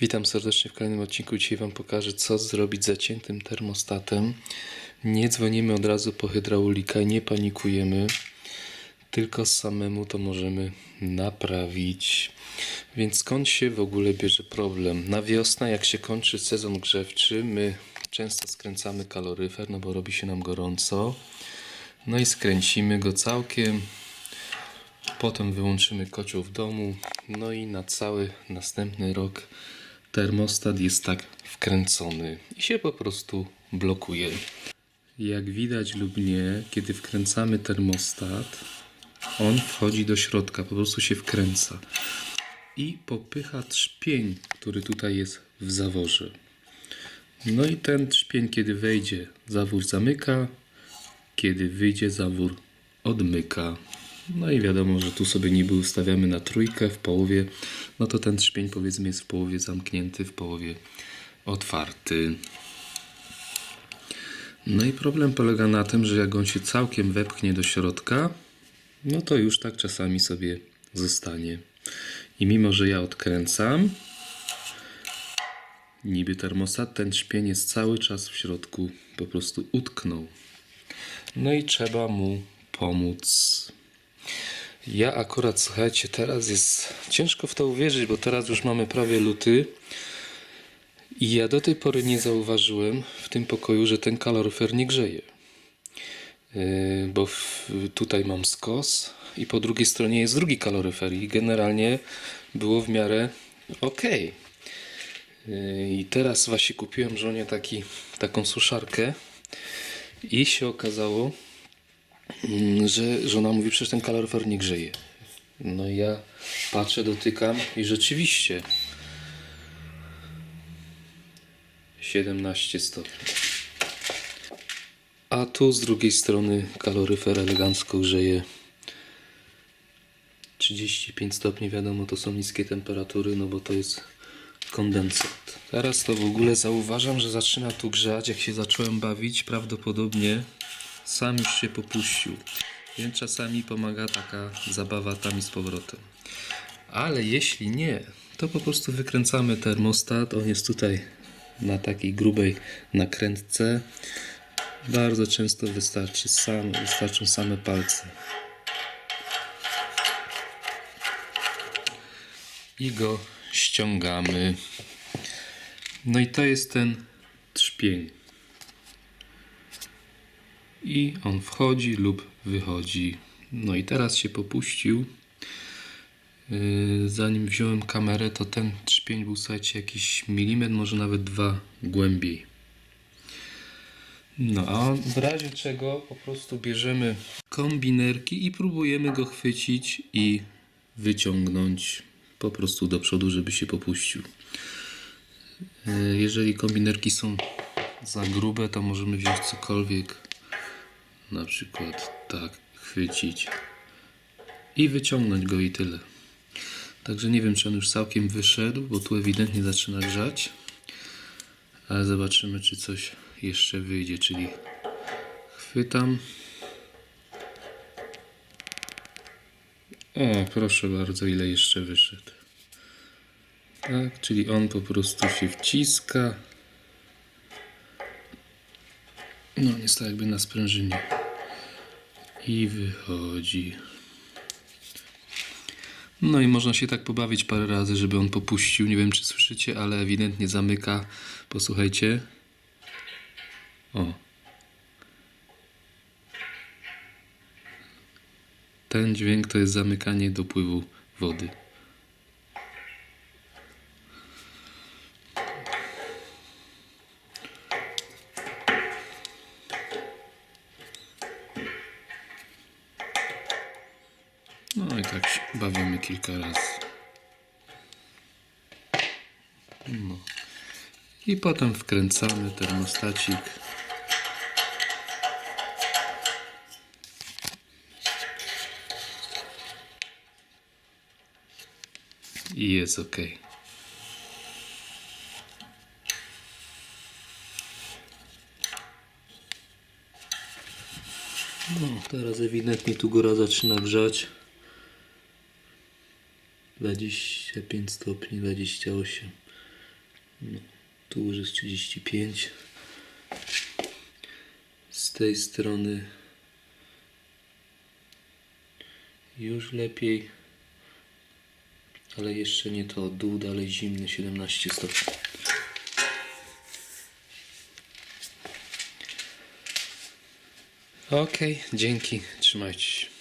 Witam serdecznie w kolejnym odcinku. Dzisiaj Wam pokażę, co zrobić z zaciętym termostatem. Nie dzwonimy od razu po hydraulika, nie panikujemy, tylko samemu to możemy naprawić. Więc skąd się w ogóle bierze problem? Na wiosnę, jak się kończy sezon grzewczy, my często skręcamy kaloryfer, no bo robi się nam gorąco. No i skręcimy go całkiem. Potem wyłączymy kocioł w domu, no i na cały następny rok termostat jest tak wkręcony i się po prostu blokuje. Jak widać lub nie, kiedy wkręcamy termostat, on wchodzi do środka, po prostu się wkręca i popycha trzpień, który tutaj jest w zaworze. No i ten trzpień, kiedy wejdzie, zawór zamyka, kiedy wyjdzie, zawór odmyka. No i wiadomo, że tu sobie niby ustawiamy na trójkę w połowie, no to ten trzpień powiedzmy jest w połowie zamknięty, w połowie otwarty. No i problem polega na tym, że jak on się całkiem wepchnie do środka, no to już tak czasami sobie zostanie. I mimo, że ja odkręcam, niby termostat, ten trzpień jest cały czas w środku, po prostu utknął. No i trzeba mu pomóc. Ja akurat, słuchajcie, teraz jest ciężko w to uwierzyć, bo teraz już mamy prawie luty. I ja do tej pory nie zauważyłem w tym pokoju, że ten kaloryfer nie grzeje. Yy, bo w, tutaj mam skos i po drugiej stronie jest drugi kaloryfer i generalnie było w miarę ok. I teraz właśnie kupiłem żonie taki, taką suszarkę i się okazało, że żona mówi, przecież ten kaloryfer nie grzeje. No i ja patrzę, dotykam i rzeczywiście 17 stopni. A tu z drugiej strony kaloryfer elegancko grzeje 35 stopni. Wiadomo, to są niskie temperatury, no bo to jest kondensat. Teraz to w ogóle zauważam, że zaczyna tu grzać. Jak się zacząłem bawić, prawdopodobnie sam już się popuścił. Więc czasami pomaga taka zabawa tam i z powrotem. Ale jeśli nie, to po prostu wykręcamy termostat. On jest tutaj na takiej grubej nakrętce. Bardzo często wystarczy sam, wystarczą same palce. I go ściągamy. No i to jest ten trzpień. I on wchodzi lub wychodzi. No i teraz się popuścił. Yy, Zanim wziąłem kamerę, to ten trzpień był, słuchajcie, jakiś milimetr, może nawet dwa głębiej. No a w razie czego po prostu bierzemy kombinerki i próbujemy go chwycić i wyciągnąć po prostu do przodu, żeby się popuścił. Yy, Jeżeli kombinerki są za grube, to możemy wziąć cokolwiek, na przykład tak, chwycić i wyciągnąć go i tyle. Także nie wiem, czy on już całkiem wyszedł, bo tu ewidentnie zaczyna grzać. Ale zobaczymy, czy coś jeszcze wyjdzie, czyli chwytam. O, proszę bardzo, ile jeszcze wyszedł. Tak, czyli on po prostu się wciska. No, jest to jakby na sprężynie. I wychodzi. No i można się tak pobawić parę razy, żeby on popuścił. Nie wiem, czy słyszycie, ale ewidentnie zamyka. Posłuchajcie. O. Ten dźwięk to jest zamykanie dopływu wody. No i tak się bawimy kilka razy. No. I potem wkręcamy termostacik. I jest ok. No, teraz ewidentnie tu góra zaczyna grzać. 25 stopni, 28. No, tu już jest 35. Z tej strony już lepiej. Ale jeszcze nie to. Dół dalej zimny 17 stopni. Okej, dzięki. Trzymajcie się.